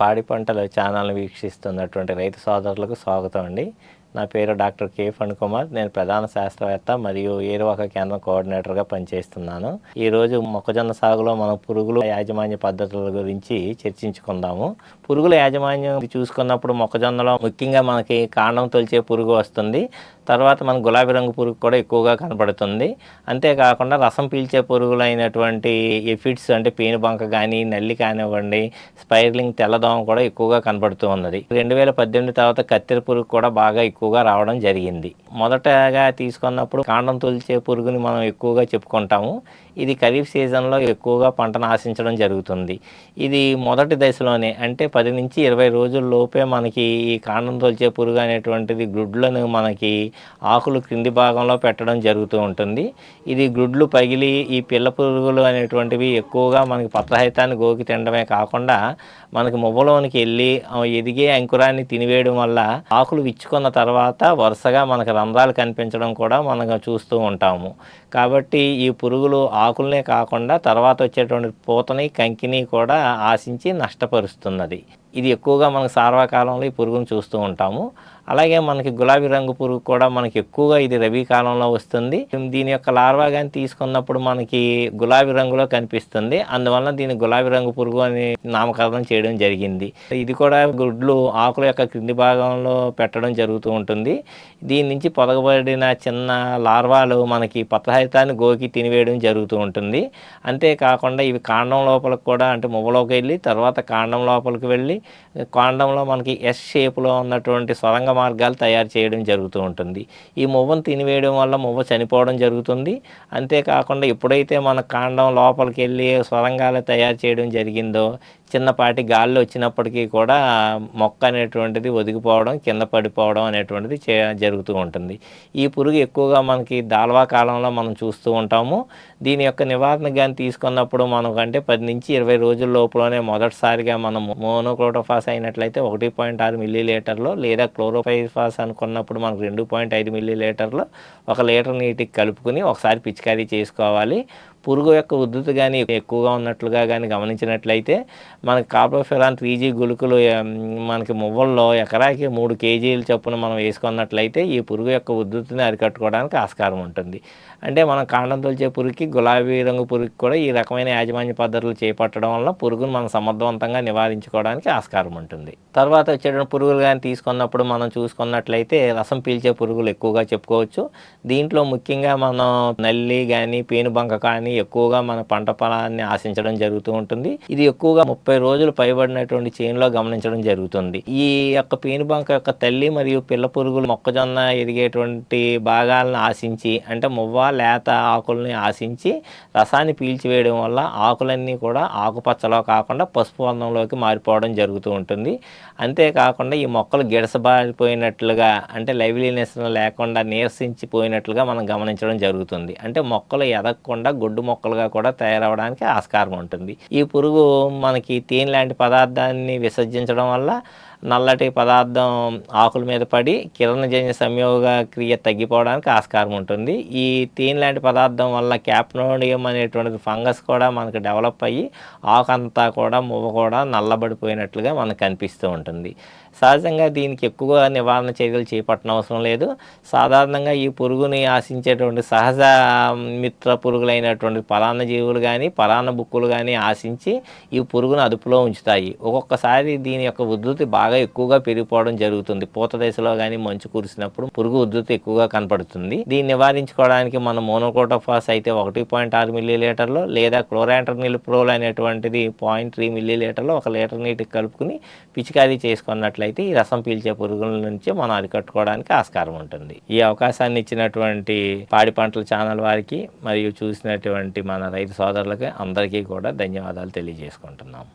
పాడి పంటల ఛానల్ వీక్షిస్తున్నటువంటి రైతు సోదరులకు స్వాగతం అండి. నా పేరు డాక్టర్ కే ఫణ్ కుమార్ నేను ప్రధాన శాస్త్రవేత్త మరియు ఏరువాక కేంద్రం కోఆర్డినేటర్గా పనిచేస్తున్నాను. ఈరోజు మొక్కజొన్న సాగులో మనం పురుగుల యాజమాన్య పద్ధతుల గురించి చర్చించుకుందాము. పురుగుల యాజమాన్యం చూసుకున్నప్పుడు మొక్కజొన్నలో ముఖ్యంగా మనకి కాండం తొలిచే పురుగు వస్తుంది. తర్వాత మన గులాబీ రంగు పురుగు కూడా ఎక్కువగా కనపడుతుంది. అంతేకాకుండా రసం పీల్చే పురుగులు అయినటువంటి ఎఫిడ్స్ అంటే పేనుబంక కానీ నల్లి కానివ్వండి స్పైర్లింగ్ తెల్లదోమ కూడా ఎక్కువగా కనపడుతూ ఉన్నది. రెండు వేల పద్దెనిమిది తర్వాత కత్తెర పురుగు కూడా బాగా ఎక్కువగా రావడం జరిగింది. మొదటగా తీసుకున్నప్పుడు కాండం తొలిచే పురుగుని మనం ఎక్కువగా చెప్పుకుంటాము. ఇది ఖరీఫ్ సీజన్లో ఎక్కువగా పంటను ఆశించడం జరుగుతుంది. ఇది మొదటి దశలోనే అంటే పది నుంచి ఇరవై రోజుల లోపే మనకి ఈ కాండం తొలిచే పురుగు అనేటువంటిది గుడ్లను మనకి ఆకులు క్రింది భాగంలో పెట్టడం జరుగుతూ ఉంటుంది. ఇది గుడ్లు పగిలి ఈ పిల్ల పురుగులు అనేటువంటివి ఎక్కువగా మనకి పత్రహితాన్ని గోకి తినడమే కాకుండా మనకి మువ్వలోనికి వెళ్ళి ఎదిగే అంకురాన్ని తినివేయడం వల్ల ఆకులు విచ్చుకున్న తర్వాత వరుసగా మనకి రంధ్రాలు కనిపించడం కూడా మనం చూస్తూ ఉంటాము. కాబట్టి ఈ పురుగులు ఆకులనే కాకుండా తర్వాత వచ్చేటువంటి పూతని కంకిని కూడా ఆశించి నష్టపరుస్తున్నది. ఇది ఎక్కువగా మనకు సార్వకాలంలో ఈ పురుగును చూస్తూ ఉంటాము. అలాగే మనకి గులాబీ రంగు పురుగు కూడా మనకి ఎక్కువగా ఇది రబీ కాలంలో వస్తుంది. దీని యొక్క లార్వా కానీ తీసుకున్నప్పుడు మనకి గులాబీ రంగులో కనిపిస్తుంది. అందువలన దీని గులాబీ రంగు పురుగు అని నామకరణం చేయడం జరిగింది. ఇది కూడా గుడ్లు ఆకుల యొక్క క్రింది భాగంలో పెట్టడం జరుగుతూ ఉంటుంది. దీని నుంచి పొదగబడిన చిన్న లార్వాలు మనకి పత్రహితాన్ని గోకి తినివేయడం జరుగుతూ ఉంటుంది. అంతేకాకుండా ఇవి కాండం లోపలికి కూడా అంటే మువ్వలోకి వెళ్ళి తర్వాత కాండం లోపలికి వెళ్ళి కాండంలో మనకి ఎస్ షేప్లో ఉన్నటువంటి సొరంగ మార్గాలు తయారు చేయడం జరుగుతూ ఉంటుంది. ఈ మువ్వను తినివేయడం వల్ల మువ్వ చనిపోవడం జరుగుతుంది. అంతేకాకుండా ఎప్పుడైతే మన కాండం లోపలికి వెళ్ళి సొరంగాలు తయారు చేయడం జరిగిందో చిన్నపాటి గాల్లో వచ్చినప్పటికీ కూడా మొక్క అనేటువంటిది ఒదిగిపోవడం కింద పడిపోవడం అనేటువంటిది చే జరుగుతూ ఉంటుంది. ఈ పురుగు ఎక్కువగా మనకి దాల్వా కాలంలో మనం చూస్తూ ఉంటాము. దీని యొక్క నివారణ కానీ తీసుకున్నప్పుడు మనం పది నుంచి ఇరవై రోజుల లోపలనే మొదటిసారిగా మనం మోనోక్లోటోఫాస్ అయినట్లయితే ఒకటి పాయింట్ ఆరు మిల్లీ లీటర్లో లేదా క్లోరోఫైఫాస్ అనుకున్నప్పుడు మనకు రెండు పాయింట్ ఐదు మిల్లీ లీటర్లో ఒక లీటర్ నీటికి కలుపుకుని ఒకసారి పిచికారీ చేసుకోవాలి. పురుగు యొక్క ఉద్ధృతి కానీ ఎక్కువగా ఉన్నట్లుగా కానీ గమనించినట్లయితే మనకి కాప్రోఫెరాన్ త్రీ జీ గుళికలు మనకి మువ్వల్లో ఎకరాకి మూడు కేజీలు చొప్పున మనం వేసుకున్నట్లయితే ఈ పురుగు యొక్క ఉద్ధృతిని అరికట్టుకోవడానికి ఆస్కారం ఉంటుంది. అంటే మనం కాండం తొలిచే పురుగుకి గులాబీ రంగు పురుగుకి కూడా ఈ రకమైన యాజమాన్య పద్ధతులు చేపట్టడం వల్ల పురుగును మనం సమర్థవంతంగా నివారించుకోవడానికి ఆస్కారం ఉంటుంది. తర్వాత వచ్చేటువంటి పురుగులు కానీ తీసుకున్నప్పుడు మనం చూసుకున్నట్లయితే రసం పీల్చే పురుగులు ఎక్కువగా చెప్పుకోవచ్చు. దీంట్లో ముఖ్యంగా మనం నల్లి కానీ పేనుబంక కానీ ఎక్కువగా మన పంట పొలాన్ని ఆశించడం జరుగుతూ ఉంటుంది. ఇది ఎక్కువగా ముప్పై రోజులు పైబడినటువంటి చేనులో గమనించడం జరుగుతుంది. ఈ యొక్క పేనుబంక యొక్క తల్లి మరియు పిల్ల పురుగులు మొక్కజొన్న ఎదిగేటువంటి భాగాలను ఆశించి అంటే మువ్వ లేత ఆకుల్ని ఆశించి రసాన్ని పీల్చివేయడం వల్ల ఆకులన్నీ కూడా ఆకుపచ్చలో కాకుండా పసుపు వర్ణంలోకి మారిపోవడం జరుగుతూ ఉంటుంది. అంతేకాకుండా ఈ మొక్కలు గిడసబారిపోయినట్లుగా అంటే లైవ్లీనెస్ లేకుండా నీరసించిపోయినట్లుగా మనం గమనించడం జరుగుతుంది. అంటే మొక్కలు ఎదగకుండా గుడ్డు మొక్కలుగా కూడా తయారవడానికి ఆస్కారం ఉంటుంది. ఈ పురుగు మనకి తేనె లాంటి పదార్థాన్ని విసర్జించడం వల్ల నల్లటి పదార్థం ఆకుల మీద పడి కిరణజన్య సంయోగ క్రియ తగ్గిపోవడానికి ఆస్కారం ఉంటుంది. ఈ తేనె లాంటి పదార్థం వల్ల క్యాప్నోడియం అనేటువంటి ఫంగస్ కూడా మనకు డెవలప్ అయ్యి ఆకు అంతా కూడా మువ్వ కూడా నల్లబడిపోయినట్లుగా మనకు కనిపిస్తూ ఉంటుంది. సహజంగా దీనికి ఎక్కువ నివారణ చర్యలు చేపట్టనవసరం లేదు. సాధారణంగా ఈ పురుగుని ఆశించేటువంటి సహజ మిత్ర పురుగులైనటువంటి పరాన్న జీవులు కానీ పరాన్న బుక్కులు కానీ ఆశించి ఈ పురుగును అదుపులో ఉంచుతాయి. ఒక్కొక్కసారి దీని యొక్క ఉధృతి బాగా బాగా ఎక్కువగా పెరిగిపోవడం జరుగుతుంది. పూత దశలో కానీ మంచు కురిసినప్పుడు పురుగు ఉధృతి ఎక్కువగా కనపడుతుంది. దీన్ని నివారించుకోవడానికి మనం మోనోకోటోఫాస్ అయితే ఒకటి పాయింట్ ఆరు మిల్లీ లీటర్లు లేదా క్లోరాంటర్ నిలిప్రోల్ అనేటువంటిది పాయింట్ త్రీ మిల్లీ లీటర్లు ఒక లీటర్ నీటికి కలుపుకుని పిచికారీ చేసుకున్నట్లయితే ఈ రసం పీల్చే పురుగుల నుంచి మనం అరికట్టుకోవడానికి ఆస్కారం ఉంటుంది. ఈ అవకాశాన్ని ఇచ్చినటువంటి పాడి పంటల ఛానల్ వారికి మరియు చూసినటువంటి మన రైతు సోదరులకి అందరికీ కూడా ధన్యవాదాలు తెలియజేసుకుంటున్నాము.